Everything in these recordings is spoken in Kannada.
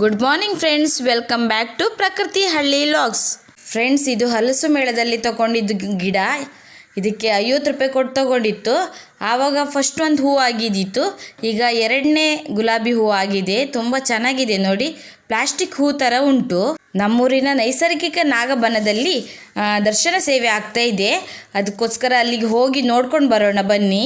Good morning friends welcome back to Prakruthi Halli vlogs friends ಇದು ಹಲಸು ಮೇಳದಲ್ಲಿ ತಗೊಂಡಿದ್ದು ಗಿಡ. ಇದಕ್ಕೆ ಐವತ್ತು ರೂಪಾಯಿ ಕೊಟ್ಟು ತಗೊಂಡಿತ್ತು. ಆವಾಗ ಫಸ್ಟ್ ಒಂದು ಹೂ ಆಗಿದ್ದಿತ್ತು ಈಗ ಎರಡನೇ ಗುಲಾಬಿ ಹೂ ಆಗಿದೆ. ತುಂಬ ಚೆನ್ನಾಗಿದೆ ನೋಡಿ. ಪ್ಲಾಸ್ಟಿಕ್ ಹೂ ಥರ ಉಂಟು. ನಮ್ಮೂರಿನ ನೈಸರ್ಗಿಕ ನಾಗಬನದಲ್ಲಿ ದರ್ಶನ ಸೇವೆ ಆಗ್ತಾ ಇದೆ. ಅದಕ್ಕೋಸ್ಕರ ಅಲ್ಲಿಗೆ ಹೋಗಿ ನೋಡ್ಕೊಂಡು ಬರೋಣ ಬನ್ನಿ.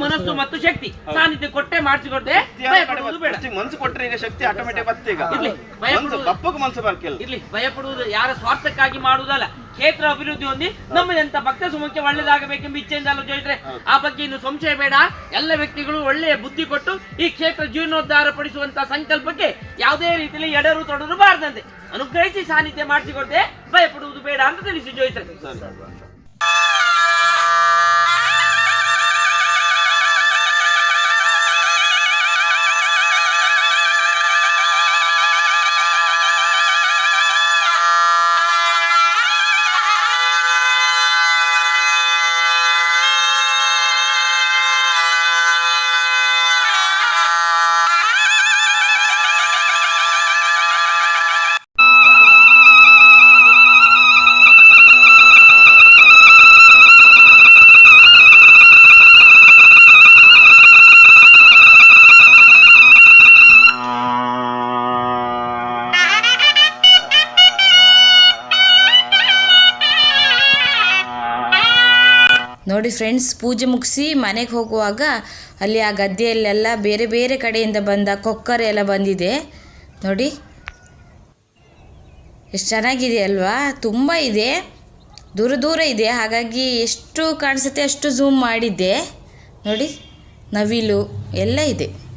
ಮನಸ್ಸು ಮತ್ತು ಶಕ್ತಿ. ಸಾನ್ನಿಧ್ಯ ಕೊಟ್ಟೆ ಮಾಡಿಸಿಕೊಟ್ಟೆ ಭಯ ಪಡುವುದು ಬೇಡ. ಫಸ್ಟಿಗೆ ಮನ್ಸು ಕೊಟ್ರೆ ಈಗ ಶಕ್ತಿ ಆಟೋಮೆಟಿಕ್ ಬರ್ತೀ ಈಗ. ಇರ್ಲಿ, ಭಯ ಮನ್ಸು ಪಡುವುದು- ಬಪ್ಪಗೆ ಬರ್ಕಿಲ್ಲ ಇರ್ಲಿ ಭಯ ಪಡುವುದು ಯಾರ ಸ್ವಾರ್ಥಕ್ಕಾಗಿ ಮಾಡುವುದಲ್ಲ. ಕ್ಷೇತ್ರ ಅಭಿವೃದ್ಧಿ ಹೊಂದಿ ನಮ್ಮದಂತ ಭಕ್ತ ಸುಮಕ್ಕೆ ಒಳ್ಳೇದಾಗಬೇಕೆಂಬ ಇಚ್ಛೆಯಿಂದ ಆಲೋಚಿಸಿದ್ರೆ ಆ ಬಗ್ಗೆ ಇನ್ನು ಸಂಶಯ ಬೇಡ. ಎಲ್ಲ ವ್ಯಕ್ತಿಗಳು ಒಳ್ಳೆಯ ಬುದ್ಧಿ ಕೊಟ್ಟು ಈ ಕ್ಷೇತ್ರ ಜೀರ್ಣೋದ್ಧಾರ ಪಡಿಸುವಂತ ಸಂಕಲ್ಪಕ್ಕೆ ಯಾವುದೇ ರೀತಿಯಲ್ಲಿ ಎಡರು ತೊಡರು ಬಾರದಂತೆ. ಅನುಗ್ರಹಿಸಿ ಸಾನ್ನಿಧ್ಯ ಮಾಡಿಸಿಕೊಡ್ದೆ ಭಯ ಪಡುವುದು ಬೇಡ ಅಂತ ತಿಳಿಸಿ ಜೋಯಿಸ್ತಾರೆ ನೋಡಿ ಫ್ರೆಂಡ್ಸ್ ಪೂಜೆ ಮುಗಿಸಿ ಮನೆಗೆ ಹೋಗುವಾಗ ಅಲ್ಲಿ ಆ ಗದ್ದೆಯಲ್ಲೆಲ್ಲ ಬೇರೆ ಬೇರೆ ಕಡೆಯಿಂದ ಬಂದ ಕೊಕ್ಕರೆ ಎಲ್ಲ ಬಂದಿದೆ. ನೋಡಿ, ಎಷ್ಟು ಚೆನ್ನಾಗಿದೆ ಅಲ್ವಾ? ತುಂಬ ಇದೆ, ದೂರ ದೂರ ಇದೆ. ಹಾಗಾಗಿ ಎಷ್ಟು ಕಾಣಿಸುತ್ತೆ ಅಷ್ಟು ಝೂಮ್ ಮಾಡಿದ್ದೆ. ನೋಡಿ, ನವಿಲು ಎಲ್ಲ ಇದೆ.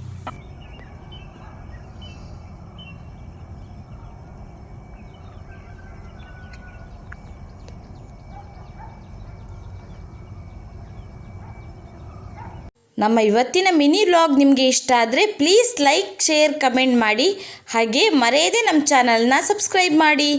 ನಮ್ಮ ಇವತ್ತಿನ ಮಿನಿ ವ್ಲಾಗ್ ನಿಮಗೆ ಇಷ್ಟ ಆದರೆ ಪ್ಲೀಸ್ ಲೈಕ್ ಶೇರ್ ಕಮೆಂಟ್ ಮಾಡಿ. ಹಾಗೆ ಮರೆಯದೆ ನಮ್ಮ ಚಾನಲ್ನ ಸಬ್ಸ್ಕ್ರೈಬ್ ಮಾಡಿ.